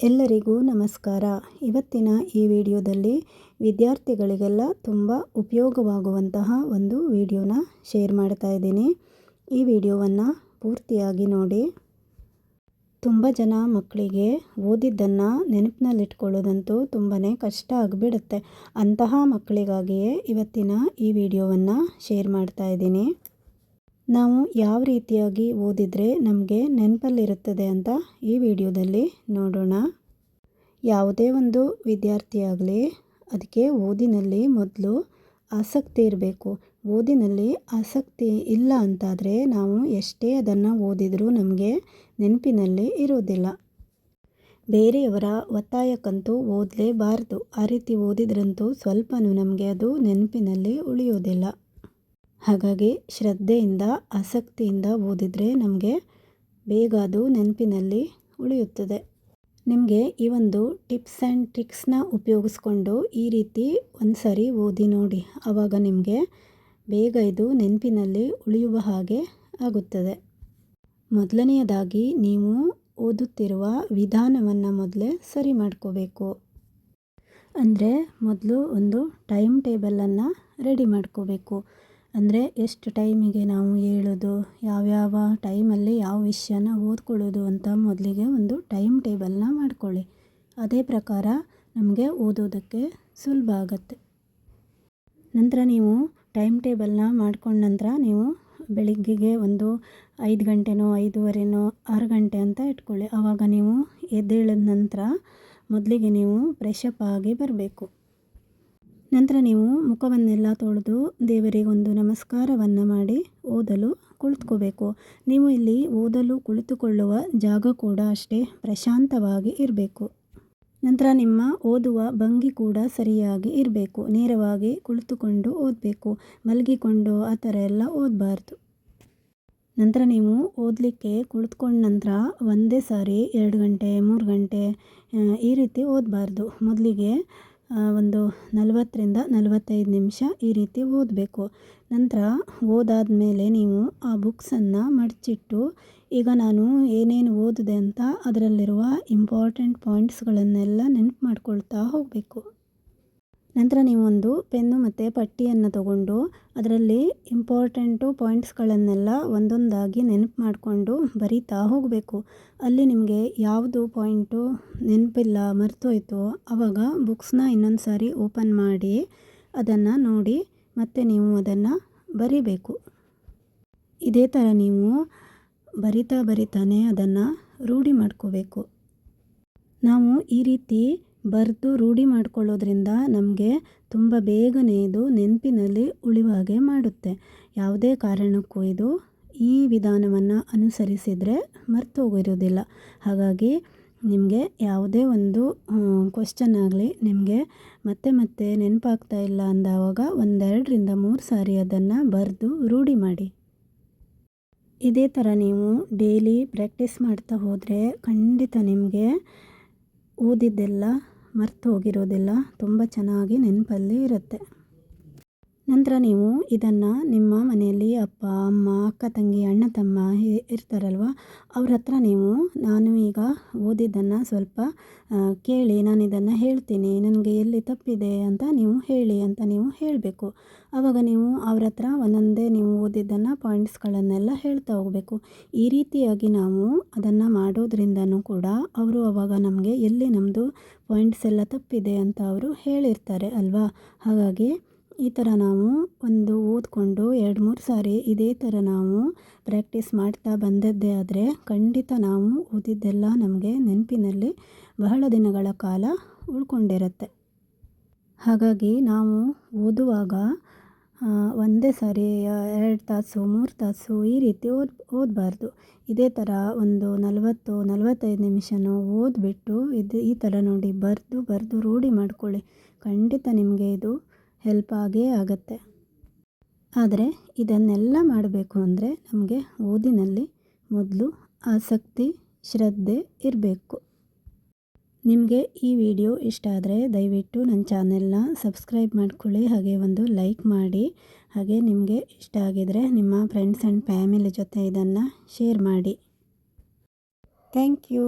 ಎಲ್ಲರಿಗೂ ನಮಸ್ಕಾರ. ಇವತ್ತಿನ ಈ ವಿಡಿಯೋದಲ್ಲಿ ವಿದ್ಯಾರ್ಥಿಗಳಿಗೆಲ್ಲ ತುಂಬ ಉಪಯೋಗವಾಗುವಂತಹ ಒಂದು ವಿಡಿಯೋನ ಶೇರ್ ಮಾಡ್ತಾ ಇದ್ದೀನಿ. ಈ ವಿಡಿಯೋವನ್ನು ಪೂರ್ತಿಯಾಗಿ ನೋಡಿ. ತುಂಬ ಜನ ಮಕ್ಕಳಿಗೆ ಓದಿದ್ದನ್ನು ನೆನಪಿನಲ್ಲಿಟ್ಕೊಳ್ಳೋದಂತೂ ತುಂಬಾ ಕಷ್ಟ ಆಗಿಬಿಡುತ್ತೆ. ಅಂತಹ ಮಕ್ಕಳಿಗಾಗಿಯೇ ಇವತ್ತಿನ ಈ ವಿಡಿಯೋವನ್ನು ಶೇರ್ ಮಾಡ್ತಾ ಇದ್ದೀನಿ. ನಾವು ಯಾವ ರೀತಿಯಾಗಿ ಓದಿದರೆ ನಮಗೆ ನೆನಪಲ್ಲಿರುತ್ತದೆ ಅಂತ ಈ ವಿಡಿಯೋದಲ್ಲಿ ನೋಡೋಣ. ಯಾವುದೇ ಒಂದು ವಿದ್ಯಾರ್ಥಿಯಾಗಲಿ ಅದಕ್ಕೆ ಓದಿನಲ್ಲಿ ಮೊದಲು ಆಸಕ್ತಿ ಇರಬೇಕು. ಓದಿನಲ್ಲಿ ಆಸಕ್ತಿ ಇಲ್ಲ ಅಂತಾದರೆ ನಾವು ಎಷ್ಟೇ ಅದನ್ನು ಓದಿದರೂ ನಮಗೆ ನೆನಪಿನಲ್ಲಿ ಇರೋದಿಲ್ಲ. ಬೇರೆಯವರ ಒತ್ತಾಯಕ್ಕಂತೂ ಓದಲೇಬಾರದು. ಆ ರೀತಿ ಓದಿದ್ರಂತೂ ಸ್ವಲ್ಪನೂ ನಮಗೆ ಅದು ನೆನಪಿನಲ್ಲಿ ಉಳಿಯೋದಿಲ್ಲ. ಹಾಗಾಗಿ ಶ್ರದ್ಧೆಯಿಂದ, ಆಸಕ್ತಿಯಿಂದ ಓದಿದರೆ ನಮಗೆ ಬೇಗ ಅದು ನೆನಪಿನಲ್ಲಿ ಉಳಿಯುತ್ತದೆ. ನಿಮಗೆ ಈ ಒಂದು ಟಿಪ್ಸ್ ಆ್ಯಂಡ್ ಟ್ರಿಕ್ಸ್ನ ಉಪಯೋಗಿಸ್ಕೊಂಡು ಈ ರೀತಿ ಒಂದು ಸಾರಿ ಓದಿ ನೋಡಿ. ಆವಾಗ ನಿಮಗೆ ಬೇಗ ಇದು ನೆನಪಿನಲ್ಲಿ ಉಳಿಯುವ ಹಾಗೆ ಆಗುತ್ತದೆ. ಮೊದಲನೆಯದಾಗಿ ನೀವು ಓದುತ್ತಿರುವ ವಿಧಾನವನ್ನು ಮೊದಲೇ ಸರಿ ಮಾಡ್ಕೋಬೇಕು. ಅಂದರೆ ಮೊದಲು ಒಂದು ಟೈಮ್ ಟೇಬಲನ್ನು ರೆಡಿ ಮಾಡ್ಕೋಬೇಕು. ಅಂದರೆ ಎಷ್ಟು ಟೈಮಿಗೆ ನಾವು ಹೇಳೋದು, ಯಾವ್ಯಾವ ಟೈಮಲ್ಲಿ ಯಾವ ವಿಷಯನ ಓದ್ಕೊಳ್ಳೋದು ಅಂತ ಮೊದಲಿಗೆ ಒಂದು ಟೈಮ್ ಟೇಬಲ್ನ ಮಾಡ್ಕೊಳ್ಳಿ. ಅದೇ ಪ್ರಕಾರ ನಮಗೆ ಓದೋದಕ್ಕೆ ಸುಲಭ ಆಗುತ್ತೆ. ನಂತರ ನೀವು ಟೈಮ್ ಟೇಬಲ್ನ ಮಾಡ್ಕೊಂಡ ನಂತರ ನೀವು ಬೆಳಿಗ್ಗೆಗೆ ಒಂದು ಐದು ಗಂಟೆನೋ, ಐದೂವರೆನೋ, ಆರು ಗಂಟೆ ಅಂತ ಇಟ್ಕೊಳ್ಳಿ. ಆವಾಗ ನೀವು ಎದ್ದೇಳಿದ ನಂತರ ಮೊದಲಿಗೆ ನೀವು ಫ್ರೆಶಪ್ ಆಗಿ ಬರಬೇಕು. ನಂತರ ನೀವು ಮುಖವನ್ನೆಲ್ಲ ತೊಳೆದು ದೇವರಿಗೊಂದು ನಮಸ್ಕಾರವನ್ನು ಮಾಡಿ ಓದಲು ಕುಳಿತುಕೋಬೇಕು. ನೀವು ಇಲ್ಲಿ ಓದಲು ಕುಳಿತುಕೊಳ್ಳುವ ಜಾಗ ಕೂಡ ಅಷ್ಟೇ, ಪ್ರಶಾಂತವಾಗಿ ಇರಬೇಕು. ನಂತರ ನಿಮ್ಮ ಓದುವ ಭಂಗಿ ಕೂಡ ಸರಿಯಾಗಿ ಇರಬೇಕು. ನೇರವಾಗಿ ಕುಳಿತುಕೊಂಡು ಓದಬೇಕು, ಮಲಗಿಕೊಂಡು ಆ ಥರ ಎಲ್ಲ ಓದಬಾರ್ದು. ನಂತರ ನೀವು ಓದಲಿಕ್ಕೆ ಕುಳಿತುಕೊಂಡ ನಂತರ ಒಂದೇ ಸಾರಿ ಎರಡು ಗಂಟೆ, ಮೂರು ಗಂಟೆ ಈ ರೀತಿ ಓದಬಾರ್ದು. ಮೊದಲಿಗೆ ಒಂದು ನಲವತ್ತರಿಂದ ನಲವತ್ತೈದು ನಿಮಿಷ ಈ ರೀತಿ ಓದಬೇಕು. ನಂತರ ಓದಾದ ಮೇಲೆ ನೀವು ಆ ಬುಕ್ಸನ್ನು ಮಡಚಿಟ್ಟು ಈಗ ನಾನು ಏನೇನು ಓದಿದೆ ಅಂತ ಅದರಲ್ಲಿರುವ ಇಂಪಾರ್ಟೆಂಟ್ ಪಾಯಿಂಟ್ಸ್ಗಳನ್ನೆಲ್ಲ ನೆನಪು ಮಾಡ್ಕೊಳ್ತಾ ಹೋಗಬೇಕು. ನಂತರ ನೀವು ಒಂದು ಪೆನ್ನು ಮತ್ತು ಪಟ್ಟಿಯನ್ನು ತಗೊಂಡು ಅದರಲ್ಲಿ ಇಂಪಾರ್ಟೆಂಟು ಪಾಯಿಂಟ್ಸ್ಗಳನ್ನೆಲ್ಲ ಒಂದೊಂದಾಗಿ ನೆನಪು ಮಾಡಿಕೊಂಡು ಬರಿತಾ ಹೋಗಬೇಕು. ಅಲ್ಲಿ ನಿಮಗೆ ಯಾವುದು ಪಾಯಿಂಟು ನೆನಪಿಲ್ಲ, ಮರ್ತೋಯ್ತು ಆವಾಗ ಬುಕ್ಸ್ನ ಇನ್ನೊಂದು ಸಾರಿ ಓಪನ್ ಮಾಡಿ ಅದನ್ನು ನೋಡಿ ಮತ್ತೆ ನೀವು ಅದನ್ನು ಬರಿಬೇಕು. ಇದೇ ಥರ ನೀವು ಬರಿತಾ ಬರಿತಾನೆ ಅದನ್ನು ರೂಢಿ ಮಾಡ್ಕೋಬೇಕು. ನಾವು ಈ ರೀತಿ ಬರೆದು ರೂಢಿ ಮಾಡ್ಕೊಳ್ಳೋದ್ರಿಂದ ನಮಗೆ ತುಂಬ ಬೇಗನೆ ಇದು ನೆನಪಿನಲ್ಲಿ ಉಳಿಯುವ ಹಾಗೆ ಮಾಡುತ್ತೆ. ಯಾವುದೇ ಕಾರಣಕ್ಕೂ ಇದು ಈ ವಿಧಾನವನ್ನು ಅನುಸರಿಸಿದರೆ ಮರ್ತೋಗಿರೋದಿಲ್ಲ. ಹಾಗಾಗಿ ನಿಮಗೆ ಯಾವುದೇ ಒಂದು ಕ್ವಶನ್ ಆಗಲಿ ನಿಮಗೆ ಮತ್ತೆ ಮತ್ತೆ ನೆನಪಾಗ್ತಾ ಇಲ್ಲ ಅಂದಾವಾಗ ಒಂದೆರಡರಿಂದ ಮೂರು ಸಾರಿ ಅದನ್ನು ಬರೆದು ರೂಢಿ ಮಾಡಿ. ಇದೇ ಥರ ನೀವು ಡೈಲಿ ಪ್ರಾಕ್ಟೀಸ್ ಮಾಡ್ತಾ ಹೋದರೆ ಖಂಡಿತ ನಿಮಗೆ ಓದಿದ್ದೆಲ್ಲ ಮರ್ತು ಹೋಗಿರೋದೆಲ್ಲ ತುಂಬ ಚೆನ್ನಾಗಿ ನೆನಪಲ್ಲಿ ಇರುತ್ತೆ. ನಂತರ ನೀವು ಇದನ್ನು ನಿಮ್ಮ ಮನೆಯಲ್ಲಿ ಅಪ್ಪ, ಅಮ್ಮ, ಅಕ್ಕ, ತಂಗಿ, ಅಣ್ಣ, ತಮ್ಮ ಇರ್ತಾರಲ್ವ? ಅವ್ರ ಹತ್ರ ನೀವು, ನಾನು ಈಗ ಓದಿದ್ದನ್ನು ಸ್ವಲ್ಪ ಕೇಳಿ, ನಾನು ಇದನ್ನು ಹೇಳ್ತೀನಿ, ನನಗೆ ಎಲ್ಲಿ ತಪ್ಪಿದೆ ಅಂತ ನೀವು ಹೇಳಿ ಅಂತ ನೀವು ಹೇಳಬೇಕು. ಆವಾಗ ನೀವು ಅವ್ರ ಹತ್ರ ಒಂದೊಂದೇ ನೀವು ಓದಿದ್ದನ್ನು ಪಾಯಿಂಟ್ಸ್ಗಳನ್ನೆಲ್ಲ ಹೇಳ್ತಾ ಹೋಗಬೇಕು. ಈ ರೀತಿಯಾಗಿ ನಾವು ಅದನ್ನು ಮಾಡೋದ್ರಿಂದನೂ ಕೂಡ ಅವರು ಅವಾಗ ನಮಗೆ ಎಲ್ಲಿ ನಮ್ಮದು ಪಾಯಿಂಟ್ಸ್ ಎಲ್ಲ ತಪ್ಪಿದೆ ಅಂತ ಅವರು ಹೇಳಿರ್ತಾರೆ ಅಲ್ವಾ? ಹಾಗಾಗಿ ಈ ಥರ ನಾವು ಒಂದು ಓದ್ಕೊಂಡು ಎರಡು ಮೂರು ಸಾರಿ ಇದೇ ಥರ ನಾವು ಪ್ರಾಕ್ಟೀಸ್ ಮಾಡ್ತಾ ಬಂದದ್ದೇ ಆದರೆ ಖಂಡಿತ ನಾವು ಓದಿದ್ದೆಲ್ಲ ನಮಗೆ ನೆನಪಿನಲ್ಲಿ ಬಹಳ ದಿನಗಳ ಕಾಲ ಉಳ್ಕೊಂಡಿರುತ್ತೆ. ಹಾಗಾಗಿ ನಾವು ಓದುವಾಗ ಒಂದೇ ಸಾರಿ ಎರಡು ತಾಸು, ಮೂರು ತಾಸು ಈ ರೀತಿ ಓದ್, ಓದಬಾರ್ದು. ಇದೇ ಥರ ಒಂದು ನಲವತ್ತು, ನಲವತ್ತೈದು ನಿಮಿಷನೂ ಓದಿಬಿಟ್ಟು ಇದು ಈ ಥರ ನೋಡಿ ಬರೆದು ಬರೆದು ರೂಢಿ ಮಾಡ್ಕೊಳ್ಳಿ. ಖಂಡಿತ ನಿಮಗೆ ಇದು ಹೆಲ್ಪ್ ಆಗೇ ಆಗುತ್ತೆ. ಆದರೆ ಇದನ್ನೆಲ್ಲ ಮಾಡಬೇಕು ಅಂದರೆ ನಮಗೆ ಓದಿನಲ್ಲಿ ಮೊದಲು ಆಸಕ್ತಿ, ಶ್ರದ್ಧೆ ಇರಬೇಕು. ನಿಮಗೆ ಈ ವಿಡಿಯೋ ಇಷ್ಟ ಆದರೆ ದಯವಿಟ್ಟು ನನ್ನ ಚಾನೆಲ್ನ ಸಬ್ಸ್ಕ್ರೈಬ್ ಮಾಡ್ಕೊಳ್ಳಿ, ಹಾಗೆ ಒಂದು ಲೈಕ್ ಮಾಡಿ. ಹಾಗೆ ನಿಮಗೆ ಇಷ್ಟ ಆಗಿದರೆ ನಿಮ್ಮ ಫ್ರೆಂಡ್ಸ್ ಆ್ಯಂಡ್ ಫ್ಯಾಮಿಲಿ ಜೊತೆ ಇದನ್ನು ಶೇರ್ ಮಾಡಿ. Thank you